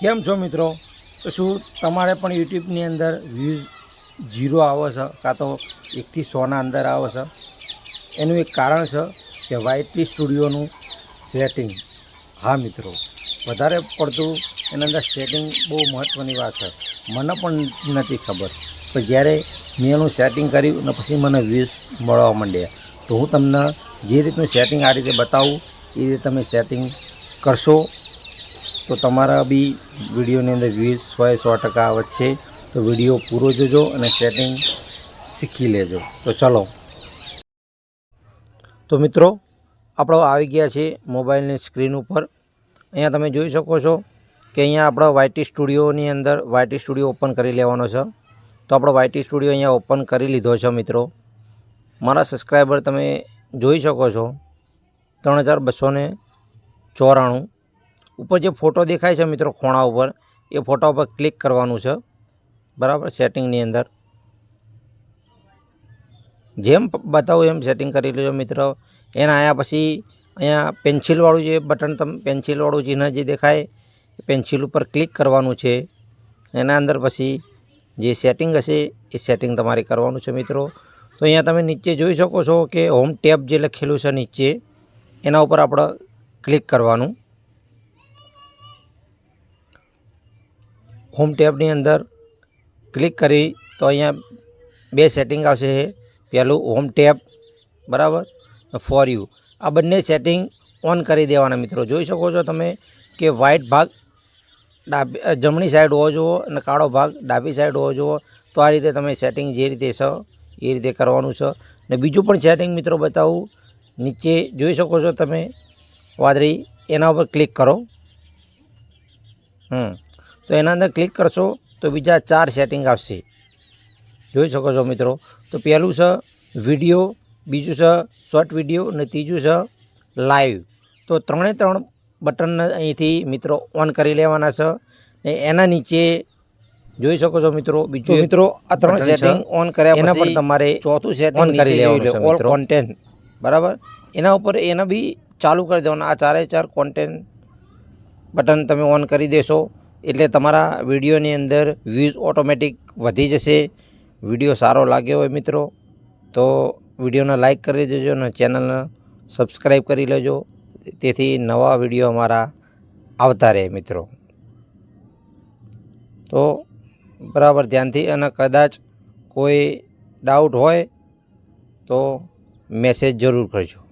કેમ છો મિત્રો? શું તમારે પણ યુટ્યુબની અંદર વ્યૂઝ ઝીરો આવે છે? કાં તો એકથી સોના અંદર આવે છે? એનું એક કારણ છે કે વાયટી સ્ટુડિયોનું સેટિંગ હા મિત્રો, વધારે પડતું એના અંદર સેટિંગ બહુ મહત્ત્વની વાત છે. મને પણ નથી ખબર. પણ જ્યારે મેં એનું સેટિંગ કર્યું અને પછી મને વ્યૂઝ મળવા માંડ્યા. તો હું તમને જે રીતનું સેટિંગ આ રીતે બતાવું, એ રીતે તમે સેટિંગ કરશો. તો તમારા બી વિડીયોની અંદર વ્યૂઝ સો એ સો ટકા વચ્ચે તો વીડિયો પૂરો જોજો અને સેટિંગ શીખી લેજો. તો ચલો. તો મિત્રો, આપણો આવી ગયા છે મોબાઈલની સ્ક્રીન ઉપર. અહીંયા તમે જોઈ શકો છો કે અહીંયા આપણો વાયટી સ્ટુડિયોની અંદર વાયટી સ્ટુડિયો ઓપન કરી લેવાનો છે. તો આપણો વાયટી સ્ટુડિયો અહીંયા ઓપન કરી લીધો છે મિત્રો. મારા સબસ્ક્રાઈબર તમે જોઈ શકો છો. ત્રણ હજાર બસો ચોરાણું. ઉપર જે ફોટો દેખાય છે મિત્રો ખોણા ઉપર, એ ફોટા ઉપર ક્લિક કરવાનું છે. બરાબર, સેટિંગની અંદર. જેમ બતાવું એમ સેટિંગ કરી લેજો મિત્રો. એના આવ્યા પછી અહીંયા પેન્સિલવાળું જે બટન તમે, પેન્સિલવાળું ચિહ્ન જે દેખાય પેન્સિલ ઉપર ક્લિક કરવાનું છે. એના અંદર પછી જે સેટિંગ હશે, એ સેટિંગ તમારે કરવાનું છે મિત્રો. તો અહીંયા તમે નીચે જોઈ શકો છો કે હોમ ટેબ જે લખેલું છે નીચે, એના ઉપર આપણે ક્લિક કરવાનું. હોમ ટેબની અંદર ક્લિક કરી તો અહીંયા બે સેટિંગ આવશે. પહેલું હોમ ટેબ, બરાબર? For you. આ બંને સેટિંગ ઓન કરી દેવાના મિત્રો. જોઈ શકો છો તમે કે વ્હાઇટ ભાગ ડાબી જમણી સાઈડ હોવો જુઓ અને કાળો ભાગ ડાબી સાઈડ હોવો જુઓ તો આ રીતે તમે સેટિંગ જે રીતે છે એ રીતે કરવાનું છે ને બીજું પણ સેટિંગ મિત્રો બતાવું. નીચે જોઈ શકો છો તમે વાદળી, એના ઉપર ક્લિક કરો. હમ. તો એના અંદર ક્લિક કરશો તો બીજા ચાર સેટિંગ આવશે. જોઈ શકો છો મિત્રો. તો પહેલું છે વીડિયો બીજું છે શોર્ટ વીડિયો અને ત્રીજું છે લાઈવ તો ત્રણે ત્રણ બટન અહીંથી મિત્રો ઓન કરી લેવાના છે. ને એના નીચે જોઈ શકો છો મિત્રો બીજું મિત્રો આ ત્રણ સેટિંગ ઓન કર્યા એના પર તમારે ચોથું સેટિંગ ઓન કરી લેવાનું છે ઓલ કોન્ટેન્ટ બરાબર? એના ઉપર એના બી ચાલુ કરી દેવાના. આ ચારે ચાર કોન્ટેન્ટ બટન તમે ઓન કરી દેશો. એટલે તમારા વિડીયોની અંદર વ્યૂઝ ઓટોમેટિક વધી જશે. વીડિયો સારો લાગ્યો હોય મિત્રો, તો વિડીયોને લાઇક કરી દેજો અને ચેનલને સબસ્ક્રાઈબ કરી લેજો. તેથી નવા વીડિયો અમારા આવતા રહે મિત્રો. તો બરાબર ધ્યાનથી અને કદાચ કોઈ ડાઉટ હોય તો મેસેજ જરૂર કરજો.